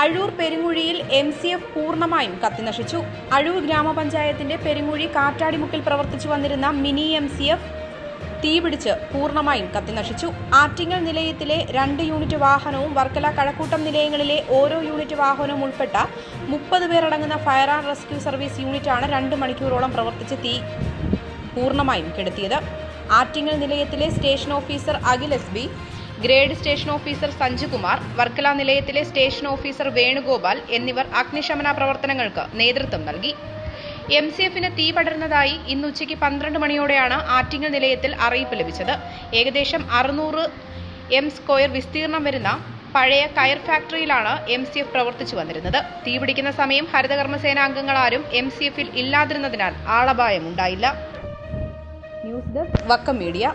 അഴൂർ പെരുങ്ങുഴിയിൽ M C F പൂർണമായും കത്തിനശിച്ചു. അഴൂർ ഗ്രാമപഞ്ചായത്തിന്റെ പെരുങ്ങുഴി കാറ്റാടിമുക്കിൽ പ്രവർത്തിച്ചു വന്നിരുന്ന മിനി എം സി എഫ് തീപിടിച്ച് പൂർണമായും കത്തിനശിച്ചു. ആറ്റിങ്ങൽ നിലയത്തിലെ രണ്ട് യൂണിറ്റ് വാഹനവും വർക്കല കഴക്കൂട്ടം നിലയങ്ങളിലെ ഓരോ യൂണിറ്റ് വാഹനവും ഉൾപ്പെട്ട മുപ്പത് പേരടങ്ങുന്ന ഫയർ ആൻഡ് റെസ്ക്യൂ സർവീസ് യൂണിറ്റാണ് രണ്ട് മണിക്കൂറോളം പ്രവർത്തിച്ച് തീ പൂർണമായും കെടുത്തിയത്. Attingal നിലയത്തിലെ station officer Akhil S B grade station officer Sanjukumar Varkala നിലയത്തിലെ station officer Venugopal എന്നിവർ അഗ്നിശമന പ്രവർത്തനങ്ങൾക്ക് നേതൃത്വം നൽകി. എം സി എഫിന് തീ പടർന്നതായി ഇന്ന് ഉച്ചയ്ക്ക് പന്ത്രണ്ട് മണിയോടെയാണ് ആറ്റിങ്ങൽ നിലയത്തിൽ അറിയിപ്പ് ലഭിച്ചത്. ഏകദേശം അറുന്നൂറ് എം സ്ക്വയർ വിസ്തീർണം വരുന്ന പഴയ കയർ ഫാക്ടറിയിലാണ് എം സി എഫ് പ്രവർത്തിച്ചു വന്നിരുന്നത്. തീപിടിക്കുന്ന സമയം ഹരിതകർമ്മസേന അംഗങ്ങളാരും എം സി എഫിൽ ഇല്ലാതിരുന്നതിനാൽ ആളപായമുണ്ടായില്ല. News desk Vakkom media.